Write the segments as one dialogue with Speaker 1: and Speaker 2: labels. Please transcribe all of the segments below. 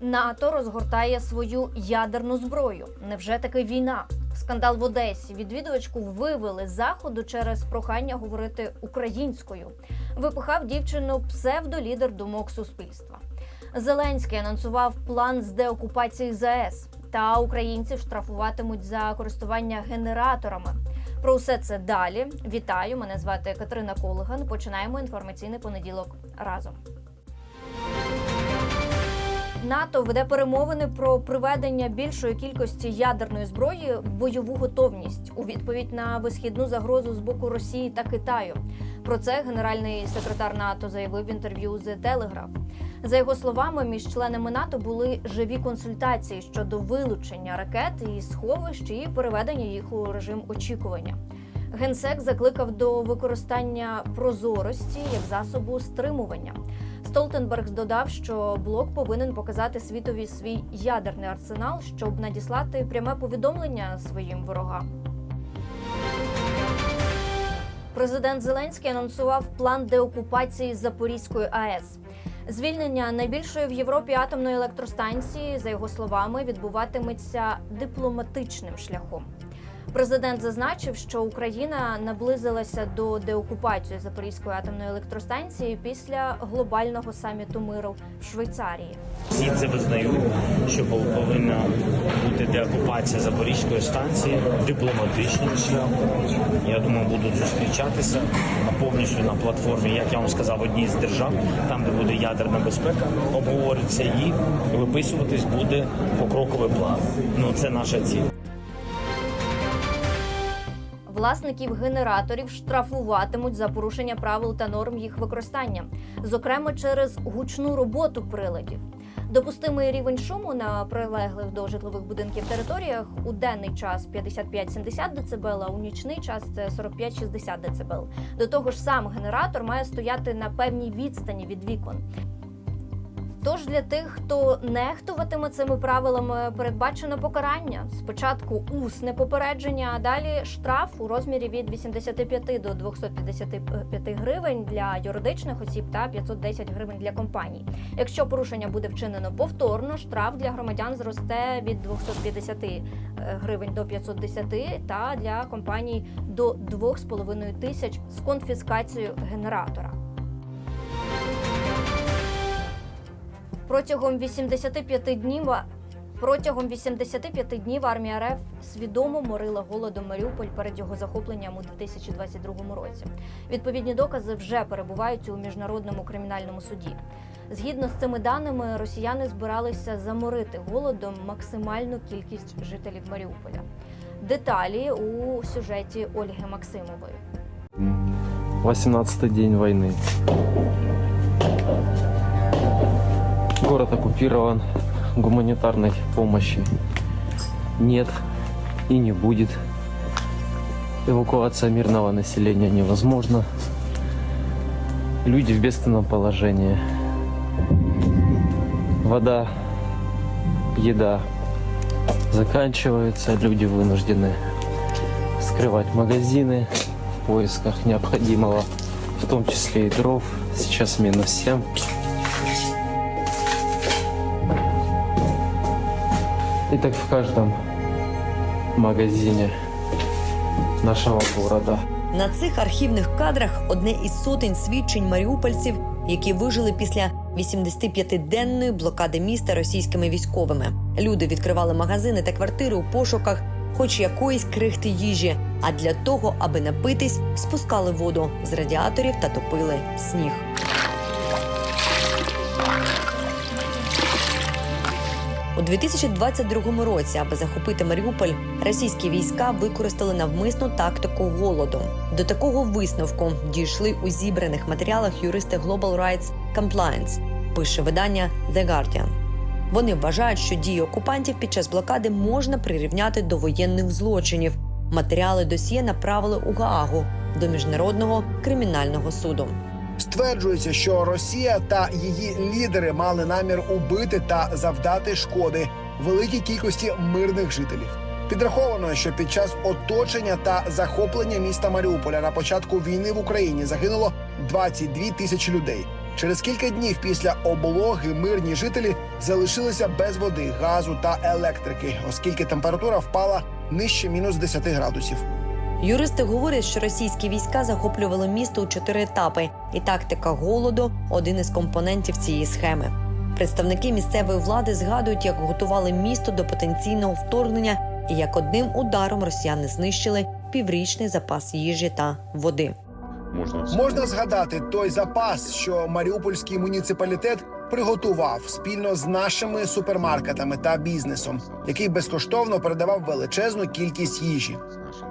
Speaker 1: НАТО розгортає свою ядерну зброю. Невже таки війна? Скандал в Одесі. Відвідувачку вивели з заходу через прохання говорити українською. Випихав дівчину псевдолідер думок суспільства. Зеленський анонсував план з деокупації ЗАЕС. Та українців штрафуватимуть за користування генераторами. Про усе це далі. Вітаю! Мене звати Катерина Колиган. Починаємо інформаційний понеділок разом. НАТО веде перемовини про приведення більшої кількості ядерної зброї в бойову готовність у відповідь на висхідну загрозу з боку Росії та Китаю. Про це генеральний секретар НАТО заявив в інтерв'ю The Telegraph. За його словами, між членами НАТО були живі консультації щодо вилучення ракет і сховищ і переведення їх у режим очікування. Генсек закликав до використання прозорості як засобу стримування. Столтенберг додав, що блок повинен показати світові свій ядерний арсенал, щоб надіслати пряме повідомлення своїм ворогам. Президент Зеленський анонсував план деокупації Запорізької АЕС. Звільнення найбільшої в Європі атомної електростанції, за його словами, відбуватиметься дипломатичним шляхом. Президент зазначив, що Україна наблизилася до деокупації Запорізької атомної електростанції після глобального саміту миру в Швейцарії.
Speaker 2: Всі це визнають, що повинна бути деокупація Запорізької станції дипломатичним шляхом. Я думаю, будуть зустрічатися повністю на платформі, як я вам сказав, одній з держав, там, де буде ядерна безпека, обговориться і виписуватись буде покроковий план. Ну це наша ціль.
Speaker 1: Власників генераторів штрафуватимуть за порушення правил та норм їх використання, зокрема через гучну роботу приладів. Допустимий рівень шуму на прилеглих до житлових будинків територіях у денний час 55-70 дБ, а у нічний час це 45-60 дБ. До того ж, сам генератор має стояти на певній відстані від вікон. Тож для тих, хто нехтуватиме цими правилами, передбачено покарання. Спочатку усне попередження, а далі штраф у розмірі від 85 до 255 гривень для юридичних осіб та 510 гривень для компаній. Якщо порушення буде вчинено повторно, штраф для громадян зросте від 250 гривень до 510 та для компаній до 2,5 тисяч з конфіскацією генератора. Протягом 85 днів протягом 85 днів армія РФ свідомо морила голодом Маріуполь перед його захопленням у 2022 році. Відповідні докази вже перебувають у міжнародному кримінальному суді. Згідно з цими даними, росіяни збиралися заморити голодом максимальну кількість жителів Маріуполя. Деталі у сюжеті Ольги Максимової.
Speaker 3: 18 день войны. Город оккупирован, гуманитарной помощи нет и не будет. Эвакуация мирного населения невозможна. Люди в бедственном положении. Вода, еда заканчивается, люди вынуждены скрывать магазины в поисках необходимого, в том числе и дров. Сейчас минус 7. И так в каждом магазине нашего города.
Speaker 4: На цих архівних кадрах одне із сотень свідчень маріупольців, які вижили після 85-денної блокади міста російськими військовими. Люди відкривали магазини та квартири у пошуках, хоч якоїсь крихти їжі. А для того, аби напитись, спускали воду з радіаторів та топили сніг. У 2022 році, аби захопити Маріуполь, російські війська використали навмисну тактику голоду. До такого висновку дійшли у зібраних матеріалах юристи Global Rights Compliance, пише видання The Guardian. Вони вважають, що дії окупантів під час блокади можна прирівняти до воєнних злочинів. Матеріали досьє направили у Гаагу до міжнародного кримінального суду.
Speaker 5: Стверджується, що Росія та її лідери мали намір убити та завдати шкоди великій кількості мирних жителів. Підраховано, що під час оточення та захоплення міста Маріуполя на початку війни в Україні загинуло 22 тисячі людей. Через кілька днів після облоги мирні жителі залишилися без води, газу та електрики, оскільки температура впала нижче мінус 10 градусів.
Speaker 4: Юристи говорять, що російські війська захоплювали місто у чотири етапи, і тактика голоду один із компонентів цієї схеми. Представники місцевої влади згадують, як готували місто до потенційного вторгнення і як одним ударом росіяни знищили піврічний запас їжі та води.
Speaker 6: Можна
Speaker 5: Можна згадати той запас, що Маріупольський муніципалітет приготував спільно з нашими супермаркетами та бізнесом, який безкоштовно передавав величезну кількість їжі.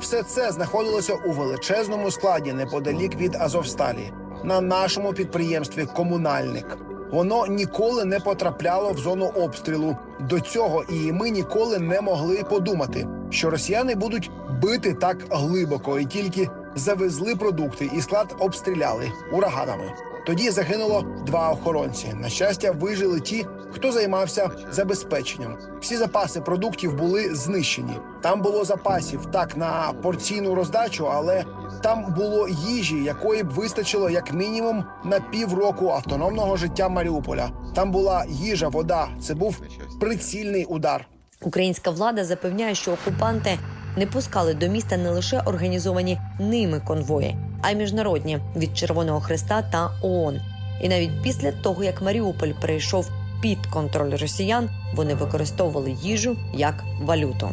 Speaker 5: Все це знаходилося у величезному складі неподалік від Азовсталі на нашому підприємстві Комунальник. Воно ніколи не потрапляло в зону обстрілу. До цього і ми ніколи не могли подумати, що росіяни будуть бити так глибоко і тільки завезли продукти і склад обстріляли ураганами. Тоді загинуло два охоронці. На щастя, вижили ті, хто займався забезпеченням. Всі запаси продуктів були знищені. Там було запасів так на порційну роздачу, але там було їжі, якої б вистачило як мінімум на півроку автономного життя Маріуполя. Там була їжа, вода. Це був прицільний удар.
Speaker 4: Українська влада запевняє, що окупанти не пускали до міста не лише організовані ними конвої, а й міжнародні від Червоного Христа та ООН. І навіть після того, як Маріуполь перейшов під контроль росіян, вони використовували їжу як валюту.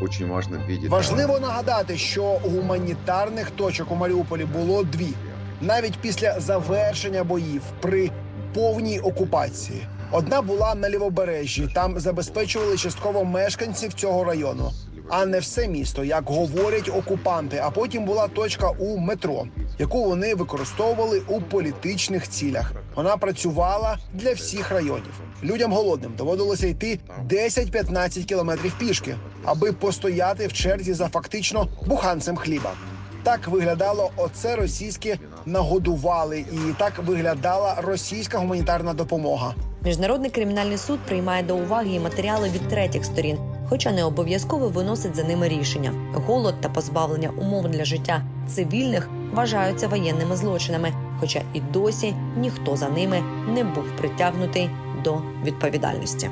Speaker 6: Очень важно видеть.
Speaker 5: Важливо нагадати, що гуманітарних точок у Маріуполі було дві. Навіть після завершення боїв при повній окупації. Одна була на лівобережжі. Там забезпечували частково мешканців цього району, а не все місто, як говорять окупанти. А потім була точка у метро, яку вони використовували у політичних цілях. Вона працювала для всіх районів. Людям голодним доводилося йти 10-15 кілометрів пішки, аби постояти в черзі за фактично буханцем хліба. Так виглядало оце російське нагодували, і так виглядала російська гуманітарна допомога.
Speaker 4: Міжнародний кримінальний суд приймає до уваги матеріали від третіх сторін, хоча не обов'язково виносить за ними рішення. Голод та позбавлення умов для життя цивільних вважаються воєнними злочинами, хоча і досі ніхто за ними не був притягнутий до відповідальності.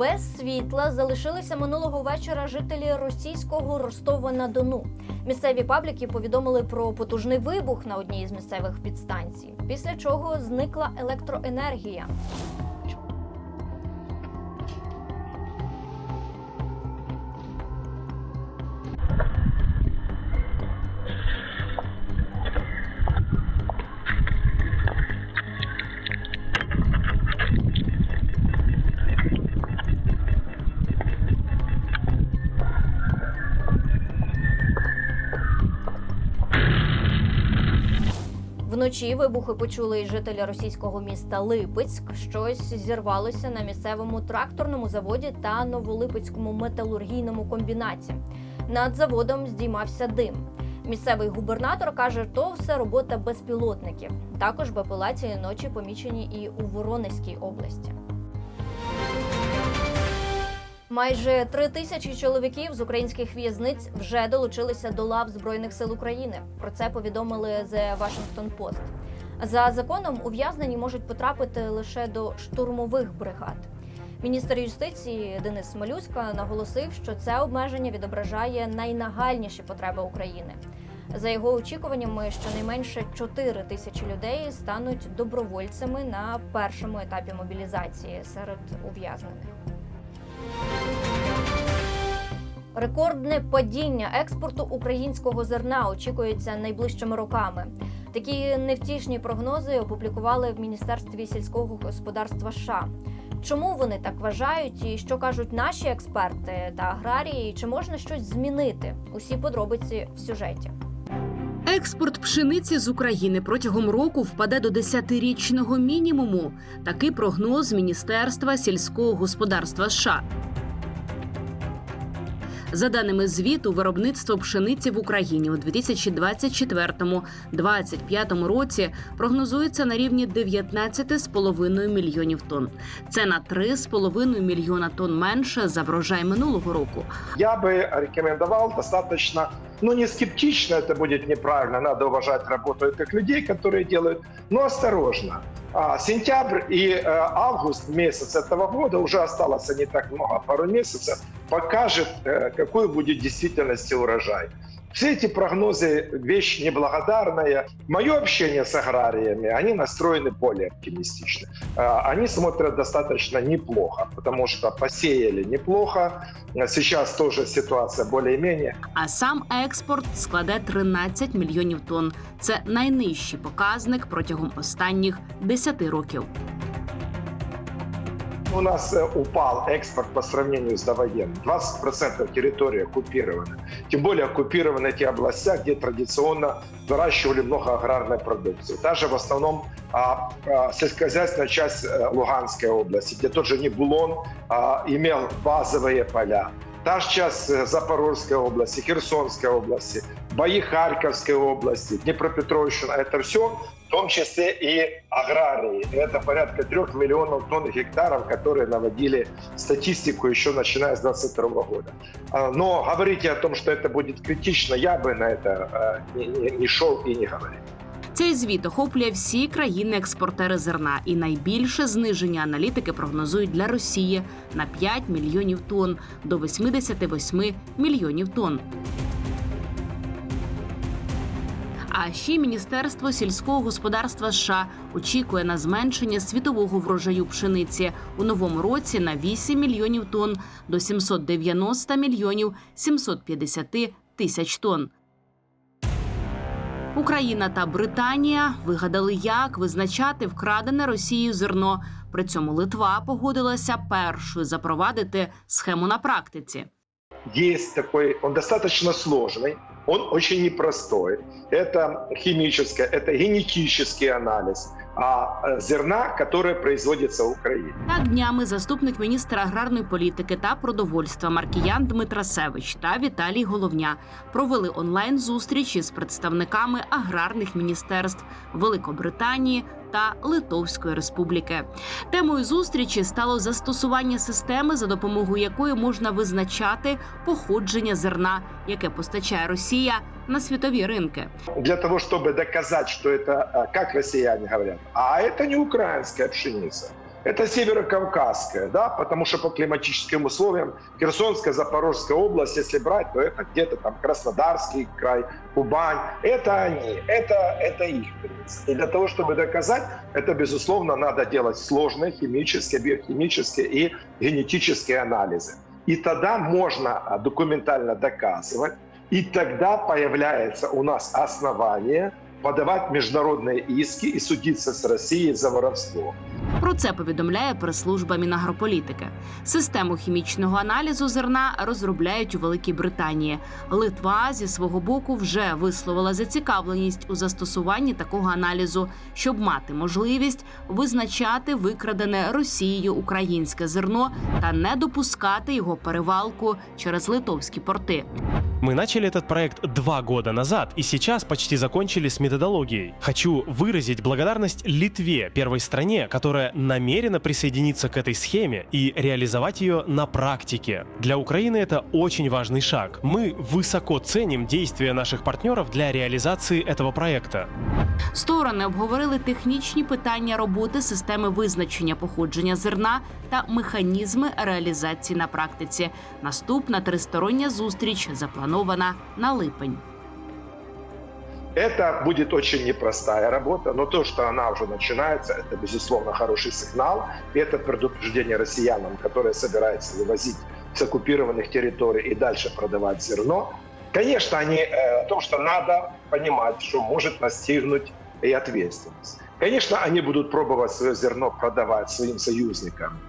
Speaker 1: Без світла залишилися минулого вечора жителі російського Ростова на Дону. Місцеві пабліки повідомили про потужний вибух на одній із місцевих підстанцій, після чого зникла електроенергія. Вночі вибухи почули і жителі російського міста Липецьк. Щось зірвалося на місцевому тракторному заводі та новолипецькому металургійному комбінаті. Над заводом здіймався дим. Місцевий губернатор каже, то все робота безпілотників. Також БПЛА цієї ночі помічені і у Воронезькій області. Майже три тисячі чоловіків з українських в'язниць вже долучилися до лав Збройних сил України. Про це повідомили The Washington Post. За законом ув'язнені можуть потрапити лише до штурмових бригад. Міністр юстиції Денис Малюська наголосив, що це обмеження відображає найнагальніші потреби України. За його очікуваннями, щонайменше 4 тисячі людей стануть добровольцями на першому етапі мобілізації серед ув'язнених. Рекордне падіння експорту українського зерна очікується найближчими роками. Такі невтішні прогнози опублікували в Міністерстві сільського господарства США. Чому вони так вважають, і що кажуть наші експерти та аграрії? Чи можна щось змінити? Усі подробиці в сюжеті.
Speaker 7: Експорт пшениці з України протягом року впаде до 10-річного мінімуму. Такий прогноз Міністерства сільського господарства США. За даними звіту, виробництво пшениці в Україні у 2024-2025 році прогнозується на рівні 19,5 мільйонів тонн. Це на 3,5 мільйона тонн менше за врожай минулого року.
Speaker 8: Я би рекомендував достаточно, ну не скептично, это будет неправильно, надо уважать работу этих людей, которые делают, но осторожно. А, сентябрь и э, август месяц этого года, уже осталось не так много, пару месяцев, покажет, э, какой будет в действительности урожай. Все эти прогнозы – вещь неблагодарная. Мое общение с аграриями, они настроены более оптимистично. А, Они смотрят достаточно неплохо, потому что посеяли неплохо. Сейчас тоже ситуация более-менее.
Speaker 7: А сам експорт складе 13 мільйонів тонн. Це найнижчий показник протягом останніх 10 років.
Speaker 8: У нас э, упал экспорт по сравнению с довоенным. 20% территории оккупированы. Тем более оккупированы те области, где традиционно выращивали много аграрной продукции. Даже в основном а, а, сельскохозяйственная часть э, Луганской области, где тот же Небулон а, имел базовые поля. Та же часть э, Запорожской области, Херсонской области, бои Харьковской области, Днепропетровщина. Это все в том числе и аграрии. Это порядка трех миллионов тонн гектаров, которые наводили статистику еще начиная с 2022 года. А, Но говорить о том, что это будет критично, я бы на это э, не, не- не шел и не говорил.
Speaker 7: Цей звіт охоплює всі країни-експортери зерна, і найбільше зниження аналітики прогнозують для Росії на 5 мільйонів тонн до 88 мільйонів тонн. А ще Міністерство сільського господарства США очікує на зменшення світового врожаю пшениці у новому році на 8 мільйонів тонн до 790 мільйонів 750 тисяч тонн. Україна та Британія вигадали, як визначати вкрадене Росією зерно. При цьому Литва погодилася першою запровадити схему на практиці.
Speaker 8: Есть такой, он достаточно сложный, он очень непростой. Это химическое, это генетический анализ а, э, зерна, которое производится в Украине.
Speaker 7: Так днями заступник міністра аграрної політики та продовольства Маркіян Дмитрасевич та Віталій Головня провели онлайн зустрічі з представниками аграрних міністерств Великобританії та Литовської Республіки. Темою зустрічі стало застосування системи, за допомогою якої можна визначати походження зерна, яке постачає Росія на світові ринки.
Speaker 8: Для того, чтобы доказать, что это, э, как россияне говорят, а это не украинская пшеница. Это северокавказская, да, потому что по климатическим условиям Херсонская, Запорожская область, если брать, то это где-то там Краснодарский край, Кубань. Это они, это, это их пшеница. И для того, чтобы доказать, это, безусловно, надо делать сложные химические, биохимические и генетические анализы. И тогда можно а, документально доказывать, и тогда появляется у нас основание подавать международные иски и судиться с Россией за воровство.
Speaker 7: Про це повідомляє прес-служба Мінагрополітики. Систему хімічного аналізу зерна розробляють у Великій Британії. Литва зі свого боку вже висловила зацікавленість у застосуванні такого аналізу, щоб мати можливість визначати викрадене Росією українське зерно та не допускати його перевалку через литовські порти.
Speaker 9: Мы начали этот проект два года назад и сейчас почти закончили с методологией. Хочу выразить благодарность Литве, первой стране, которая намерена присоединиться к этой схеме и реализовать ее на практике. Для Украины это очень важный шаг. Мы высоко ценим действия наших партнеров для реализации этого проекта.
Speaker 7: Сторони обговорили технічні питання роботи системи визначення походження зерна та механізми реалізації на практиці. Наступна тристороння зустріч запланована на липень.
Speaker 8: Это будет очень непростая работа, но то, что она уже начинается, это, безусловно, хороший сигнал. И это предупреждение россиянам, которые собираются вывозить с оккупированных территорий и дальше продавать зерно. Конечно, они э, том, что надо понимать, что может настигнуть и ответственность. Конечно, они будут пробовать свое зерно продавать своим союзникам,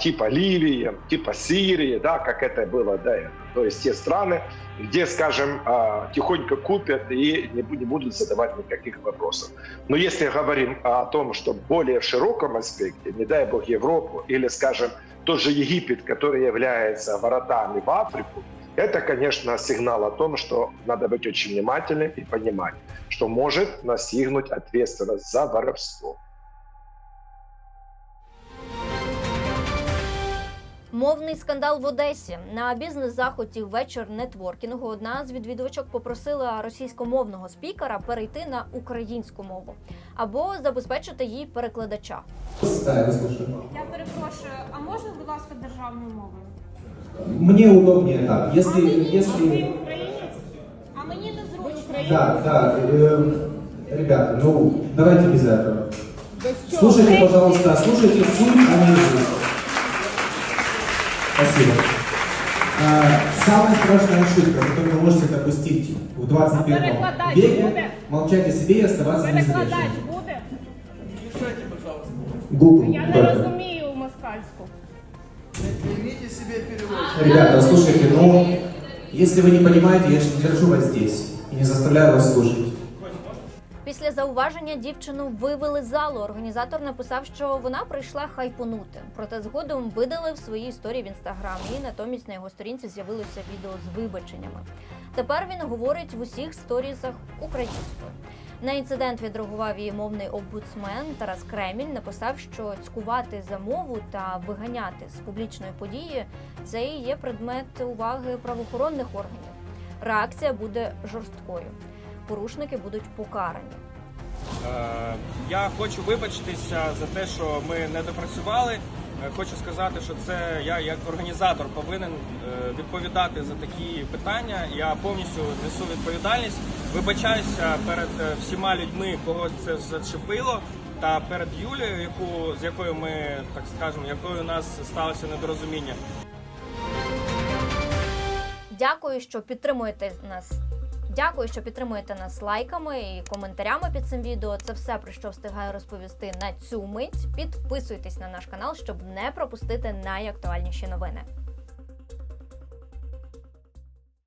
Speaker 8: типа Ливии, типа Сирии, да, как это было до этого. То есть те страны, где, скажем, а, тихонько купят и не бу- не будут задавать никаких вопросов. Но если говорим о том, что более широком аспекте, не дай бог Европу или, скажем, тот же Египет, который является воротами в Африку, Это, конечно, сигнал о том, что надо быть очень внимательным и понимать, что может настигнуть ответственность за воровство.
Speaker 1: Мовний скандал в Одесі на бізнес-заході вечір нетворкінгу. Одна з відвідувачок попросила російськомовного спікера перейти на українську мову або забезпечити їй перекладача.
Speaker 10: Я перепрошую, а можна, будь ласка, державною мовою?
Speaker 11: Мне удобнее так.
Speaker 10: а
Speaker 11: Если,
Speaker 10: мені, а ви
Speaker 11: если,
Speaker 10: українець? А мені не зручно.
Speaker 11: да, да, э, ребята, ну давайте без этого. Слушайте, пожалуйста, слушайте суть, а не язык. Спасибо. А, самая страшная ошибка, которую вы можете допустить в 21
Speaker 10: перекладач
Speaker 11: веке, молчать о себе и оставаться
Speaker 10: Перекладач
Speaker 11: независимым.
Speaker 10: буде?
Speaker 11: Google.
Speaker 10: Я не
Speaker 11: только.
Speaker 10: розумію москальську.
Speaker 11: Ребята, слушайте, ну, если вы не понимаете, я же не держу вас здесь и не заставляю вас слушать.
Speaker 1: Після зауваження дівчину вивели залу. Організатор написав, що вона прийшла хайпонути. Проте згодом видалив свої історії в інстаграм, і натомість на його сторінці з'явилося відео з вибаченнями. Тепер він говорить в усіх сторізах українською. На інцидент відреагував її мовний омбудсмен Тарас Кремінь. Написав, що цькувати за мову та виганяти з публічної події це і є предмет уваги правоохоронних органів. Реакція буде жорсткою. Порушники будуть покарані.
Speaker 12: Е, Я хочу вибачитися за те, що ми не допрацювали. Е, Хочу сказати, що це я як організатор повинен е, відповідати за такі питання. Я повністю несу відповідальність. Вибачаюся перед всіма людьми, кого це зачепило, та перед Юлією, яку з якою ми так скажемо, якою у нас сталося недорозуміння.
Speaker 1: Дякую, що підтримуєте нас. Дякую, що підтримуєте нас лайками і коментарями під цим відео. Це все про що встигаю розповісти на цю мить. Підписуйтесь на наш канал, щоб не пропустити найактуальніші новини.